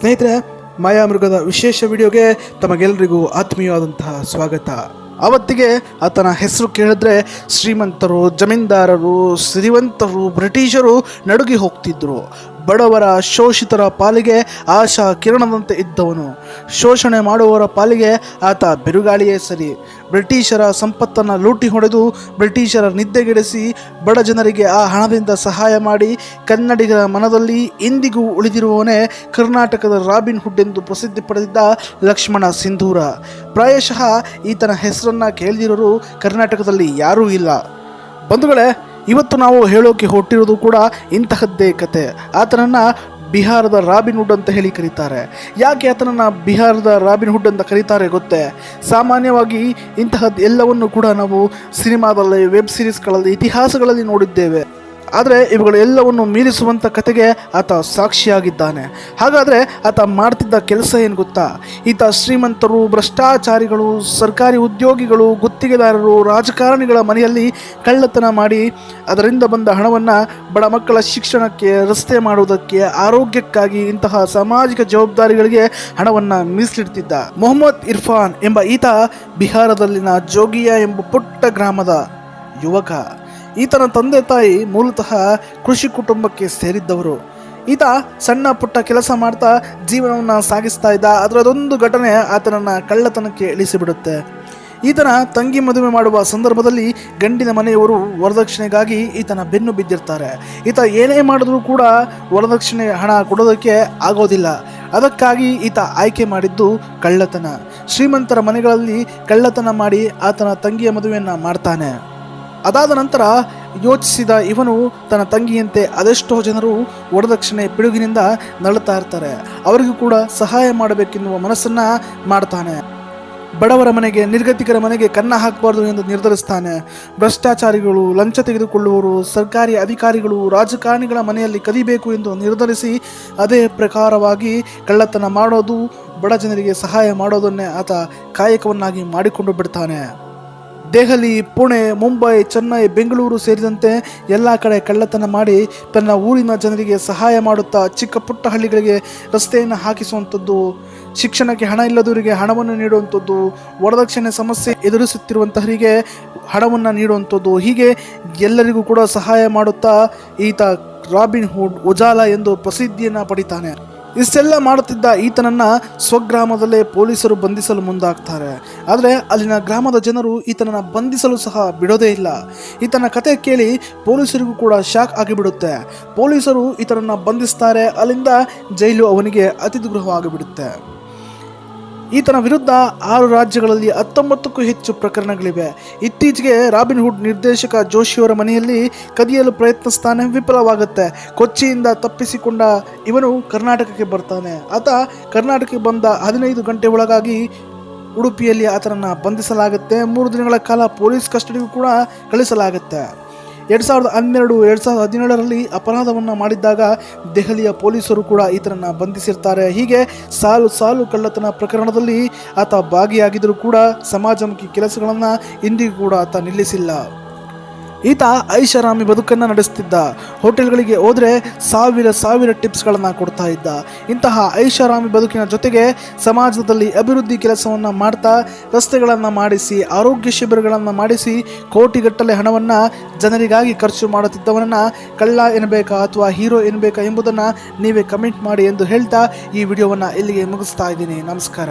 ಸ್ನೇಹಿತರೆ, ಮಾಯಾಮೃಗದ ವಿಶೇಷ ವಿಡಿಯೋಗೆ ತಮಗೆಲ್ಲರಿಗೂ ಆತ್ಮೀಯವಾದಂತಹ ಸ್ವಾಗತ. ಅವತ್ತಿಗೆ ಆತನ ಹೆಸರು ಕೇಳಿದ್ರೆ ಶ್ರೀಮಂತರು, ಜಮೀನ್ದಾರರು, ಸಿರಿವಂತರು, ಬ್ರಿಟಿಷರು ನಡುಗಿ ಹೋಗ್ತಿದ್ರು. ಬಡವರ ಶೋಷಿತರ ಪಾಲಿಗೆ ಆಶಾ ಕಿರಣದಂತೆ ಇದ್ದವನು. ಶೋಷಣೆ ಮಾಡುವವರ ಪಾಲಿಗೆ ಆತ ಬಿರುಗಾಳಿಯೇ ಸರಿ. ಬ್ರಿಟಿಷರ ಸಂಪತ್ತನ್ನು ಲೂಟಿ ಹೊಡೆದು ಬ್ರಿಟಿಷರ ನಿದ್ದೆಗೆಡಿಸಿ ಬಡ ಜನರಿಗೆ ಆ ಹಣದಿಂದ ಸಹಾಯ ಮಾಡಿ ಕನ್ನಡಿಗರ ಮನದಲ್ಲಿ ಇಂದಿಗೂ ಉಳಿದಿರುವವನೇ ಕರ್ನಾಟಕದ ರಾಬಿನ್ ಹುಡ್ ಎಂದು ಪ್ರಸಿದ್ಧಿ ಪಡೆದಿದ್ದ ಲಕ್ಷ್ಮಣ ಸಿಂಧೂರ. ಪ್ರಾಯಶಃ ಈತನ ಹೆಸರನ್ನು ಕೇಳಿದಿರೋರು ಕರ್ನಾಟಕದಲ್ಲಿ ಯಾರೂ ಇಲ್ಲ. ಬಂಧುಗಳೇ ಇವತ್ತು ನಾವು ಹೇಳೋಕೆ ಹೊಟ್ಟಿರೋದು ಕೂಡ ಇಂತಹದ್ದೇ ಕತೆ. ಆತನನ್ನು ಬಿಹಾರದ ರಾಬಿನ್ ಹುಡ್ ಅಂತ ಹೇಳಿ ಕರೀತಾರೆ. ಯಾಕೆ ಆತನನ್ನು ಬಿಹಾರದ ರಾಬಿನ್ ಹುಡ್ ಅಂತ ಕರೀತಾರೆ ಗೊತ್ತೇ? ಸಾಮಾನ್ಯವಾಗಿ ಇಂತಹದ್ದು ಎಲ್ಲವನ್ನು ಕೂಡ ನಾವು ಸಿನಿಮಾದಲ್ಲಿ, ವೆಬ್ ಸೀರೀಸ್ಗಳಲ್ಲಿ, ಇತಿಹಾಸಗಳಲ್ಲಿ ನೋಡಿದ್ದೇವೆ. ಆದರೆ ಇವುಗಳು ಎಲ್ಲವನ್ನು ಮೀರಿಸುವಂಥ ಕತೆಗೆ ಆತ ಸಾಕ್ಷಿಯಾಗಿದ್ದಾನೆ. ಹಾಗಾದರೆ ಆತ ಮಾಡ್ತಿದ್ದ ಕೆಲಸ ಏನು ಗೊತ್ತಾ? ಈತ ಶ್ರೀಮಂತರು, ಭ್ರಷ್ಟಾಚಾರಿಗಳು, ಸರ್ಕಾರಿ ಉದ್ಯೋಗಿಗಳು, ಗುತ್ತಿಗೆದಾರರು, ರಾಜಕಾರಣಿಗಳ ಮನೆಯಲ್ಲಿ ಕಳ್ಳತನ ಮಾಡಿ ಅದರಿಂದ ಬಂದ ಹಣವನ್ನು ಬಡ ಮಕ್ಕಳ ಶಿಕ್ಷಣಕ್ಕೆ, ರಸ್ತೆ ಮಾಡುವುದಕ್ಕೆ ಆರೋಗ್ಯಕ್ಕಾಗಿ ಇಂತಹ ಸಾಮಾಜಿಕ ಜವಾಬ್ದಾರಿಗಳಿಗೆ ಹಣವನ್ನು ಮೀಸಲಿಡ್ತಿದ್ದ ಮೊಹಮ್ಮದ್ ಇರ್ಫಾನ್ ಎಂಬ ಈತ ಬಿಹಾರದಲ್ಲಿನ ಜೋಗಿಯಾ ಎಂಬ ಪುಟ್ಟ ಗ್ರಾಮದ ಯುವಕ. ಈತನ ತಂದೆ ತಾಯಿ ಮೂಲತಃ ಕೃಷಿ ಕುಟುಂಬಕ್ಕೆ ಸೇರಿದ್ದವರು. ಈತ ಸಣ್ಣ ಪುಟ್ಟ ಕೆಲಸ ಮಾಡ್ತಾ ಜೀವನವನ್ನು ಸಾಗಿಸ್ತಾ ಇದ್ದ. ಅದರದೊಂದು ಘಟನೆ ಆತನನ್ನು ಕಳ್ಳತನಕ್ಕೆ ಇಳಿಸಿಬಿಡುತ್ತೆ. ಈತನ ತಂಗಿ ಮದುವೆ ಮಾಡುವ ಸಂದರ್ಭದಲ್ಲಿ ಗಂಡಿನ ಮನೆಯವರು ವರದಕ್ಷಿಣೆಗಾಗಿ ಈತನ ಬೆನ್ನು ಬಿದ್ದಿರ್ತಾರೆ. ಈತ ಏನೇ ಮಾಡಿದ್ರೂ ಕೂಡ ವರದಕ್ಷಿಣೆ ಹಣ ಕೊಡೋದಕ್ಕೆ ಆಗೋದಿಲ್ಲ. ಅದಕ್ಕಾಗಿ ಈತ ಆಯ್ಕೆ ಮಾಡಿದ್ದು ಕಳ್ಳತನ. ಶ್ರೀಮಂತರ ಮನೆಗಳಲ್ಲಿ ಕಳ್ಳತನ ಮಾಡಿ ಆತನ ತಂಗಿಯ ಮದುವೆಯನ್ನು ಮಾಡ್ತಾನೆ. ಅದಾದ ನಂತರ ಯೋಚಿಸಿದ ಇವನು ತನ್ನ ತಂಗಿಯಂತೆ ಅದೆಷ್ಟೋ ಜನರು ವರದಕ್ಷಿಣೆ ಪಿಡುಗಿನಿಂದ ನಳುತ್ತಾ ಇರ್ತಾರೆ. ಅವರಿಗೂ ಕೂಡ ಸಹಾಯ ಮಾಡಬೇಕೆನ್ನುವ ಮನಸ್ಸನ್ನು ಮಾಡ್ತಾನೆ. ಬಡವರ ಮನೆಗೆ, ನಿರ್ಗತಿಕರ ಮನೆಗೆ ಕನ್ನ ಹಾಕಬಾರ್ದು ಎಂದು ನಿರ್ಧರಿಸ್ತಾನೆ. ಭ್ರಷ್ಟಾಚಾರಿಗಳು, ಲಂಚ ತೆಗೆದುಕೊಳ್ಳುವವರು, ಸರ್ಕಾರಿ ಅಧಿಕಾರಿಗಳು, ರಾಜಕಾರಣಿಗಳ ಮನೆಯಲ್ಲಿ ಕದಿಬೇಕು ಎಂದು ನಿರ್ಧರಿಸಿ ಅದೇ ಪ್ರಕಾರವಾಗಿ ಕಳ್ಳತನ ಮಾಡೋದು, ಬಡ ಜನರಿಗೆ ಸಹಾಯ ಮಾಡೋದನ್ನೇ ಆತ ಕಾಯಕವನ್ನಾಗಿ ಮಾಡಿಕೊಂಡು ಬಿಡ್ತಾನೆ. ದೆಹಲಿ, ಪುಣೆ, ಮುಂಬೈ, ಚೆನ್ನೈ, ಬೆಂಗಳೂರು ಸೇರಿದಂತೆ ಎಲ್ಲ ಕಡೆ ಕಳ್ಳತನ ಮಾಡಿ ತನ್ನ ಊರಿನ ಜನರಿಗೆ ಸಹಾಯ ಮಾಡುತ್ತಾ ಚಿಕ್ಕ ಪುಟ್ಟ ಹಳ್ಳಿಗಳಿಗೆ ರಸ್ತೆಯನ್ನು ಹಾಕಿಸುವಂಥದ್ದು, ಶಿಕ್ಷಣಕ್ಕೆ ಹಣ ಇಲ್ಲದವರಿಗೆ ಹಣವನ್ನು ನೀಡುವಂಥದ್ದು, ವರದಕ್ಷಿಣೆ ಸಮಸ್ಯೆ ಎದುರಿಸುತ್ತಿರುವಂತಹರಿಗೆ ಹಣವನ್ನು ನೀಡುವಂಥದ್ದು, ಹೀಗೆ ಎಲ್ಲರಿಗೂ ಕೂಡ ಸಹಾಯ ಮಾಡುತ್ತಾ ಈತ ರಾಬಿನ್ ಹುಡ್ ಉಜಾಲ ಎಂದು ಪ್ರಸಿದ್ಧಿಯನ್ನು ಪಡಿತಾನೆ. ಇಷ್ಟೆಲ್ಲ ಮಾಡುತ್ತಿದ್ದ ಈತನನ್ನ ಸ್ವಗ್ರಾಮದಲ್ಲೇ ಪೊಲೀಸರು ಬಂಧಿಸಲು ಮುಂದಾಗ್ತಾರೆ. ಆದರೆ ಅಲ್ಲಿನ ಗ್ರಾಮದ ಜನರು ಈತನನ್ನ ಬಂಧಿಸಲು ಸಹ ಬಿಡೋದೇ ಇಲ್ಲ. ಈತನ ಕತೆ ಕೇಳಿ ಪೊಲೀಸರಿಗೂ ಕೂಡ ಶಾಕ್ ಆಗಿಬಿಡುತ್ತೆ. ಪೊಲೀಸರು ಈತನನ್ನ ಬಂಧಿಸ್ತಾರೆ, ಅಲ್ಲಿಂದ ಜೈಲು ಅವನಿಗೆ ಅತಿಥಿ ಗೃಹವಾಗಿಬಿಡುತ್ತೆ ಈತನ ವಿರುದ್ಧ ಆರು ರಾಜ್ಯಗಳಲ್ಲಿ ಹತ್ತೊಂಬತ್ತಕ್ಕೂ ಹೆಚ್ಚು ಪ್ರಕರಣಗಳಿವೆ. ಇತ್ತೀಚೆಗೆ ರಾಬಿನ್ಹುಡ್ ನಿರ್ದೇಶಕ ಜೋಶಿಯವರ ಮನೆಯಲ್ಲಿ ಕದಿಯಲು ಪ್ರಯತ್ನಿಸ್ತಾನೆ ವಿಫಲವಾಗುತ್ತೆ. ಕೊಚ್ಚಿಯಿಂದ ತಪ್ಪಿಸಿಕೊಂಡ ಇವನು ಕರ್ನಾಟಕಕ್ಕೆ ಬರ್ತಾನೆ. ಆತ ಕರ್ನಾಟಕಕ್ಕೆ ಬಂದ ಹದಿನೈದು ಗಂಟೆ ಒಳಗಾಗಿ ಉಡುಪಿಯಲ್ಲಿ ಆತನನ್ನು ಬಂಧಿಸಲಾಗುತ್ತೆ. ಮೂರು ದಿನಗಳ ಕಾಲ ಪೊಲೀಸ್ ಕಸ್ಟಡಿಗೂ ಕೂಡ ಕಳಿಸಲಾಗುತ್ತೆ. ಎರಡು ಸಾವಿರದ ಹನ್ನೆರಡು, ಎರಡು ಸಾವಿರದ ಹದಿನೇಳರಲ್ಲಿ ಅಪರಾಧವನ್ನು ಮಾಡಿದ್ದಾಗ ದೆಹಲಿಯ ಪೊಲೀಸರು ಕೂಡ ಈತನನ್ನು ಬಂಧಿಸಿರ್ತಾರೆ. ಹೀಗೆ ಸಾಲು ಸಾಲು ಕಳ್ಳತನ ಪ್ರಕರಣದಲ್ಲಿ ಆತ ಭಾಗಿಯಾಗಿದ್ದರೂ ಕೂಡ ಸಮಾಜಮುಖಿ ಕೆಲಸಗಳನ್ನು ಇಂದಿಗೂ ಕೂಡ ಆತ ನಿಲ್ಲಿಸಿಲ್ಲ. ಈತ ಐಷಾರಾಮಿ ಬದುಕನ್ನು ನಡೆಸ್ತಿದ್ದ. ಹೋಟೆಲ್ಗಳಿಗೆ ಹೋದರೆ ಸಾವಿರ ಸಾವಿರ ಟಿಪ್ಸ್ಗಳನ್ನು ಕೊಡ್ತಾ ಇದ್ದ. ಇಂತಹ ಐಷಾರಾಮಿ ಬದುಕಿನ ಜೊತೆಗೆ ಸಮಾಜದಲ್ಲಿ ಅಭಿವೃದ್ಧಿ ಕೆಲಸವನ್ನು ಮಾಡ್ತಾ ರಸ್ತೆಗಳನ್ನು ಮಾಡಿಸಿ, ಆರೋಗ್ಯ ಶಿಬಿರಗಳನ್ನು ಮಾಡಿಸಿ, ಕೋಟಿಗಟ್ಟಲೆ ಹಣವನ್ನು ಜನರಿಗಾಗಿ ಖರ್ಚು ಮಾಡುತ್ತಿದ್ದವನನ್ನು ಕಳ್ಳ ಎನ್ನಬೇಕಾ ಅಥವಾ ಹೀರೋ ಎನ್ನಬೇಕಾ ಎಂಬುದನ್ನು ನೀವೇ ಕಮೆಂಟ್ ಮಾಡಿ ಎಂದು ಹೇಳ್ತಾ ಈ ವಿಡಿಯೋವನ್ನು ಇಲ್ಲಿಗೆ ಮುಗಿಸ್ತಾ ಇದ್ದೀನಿ. ನಮಸ್ಕಾರ.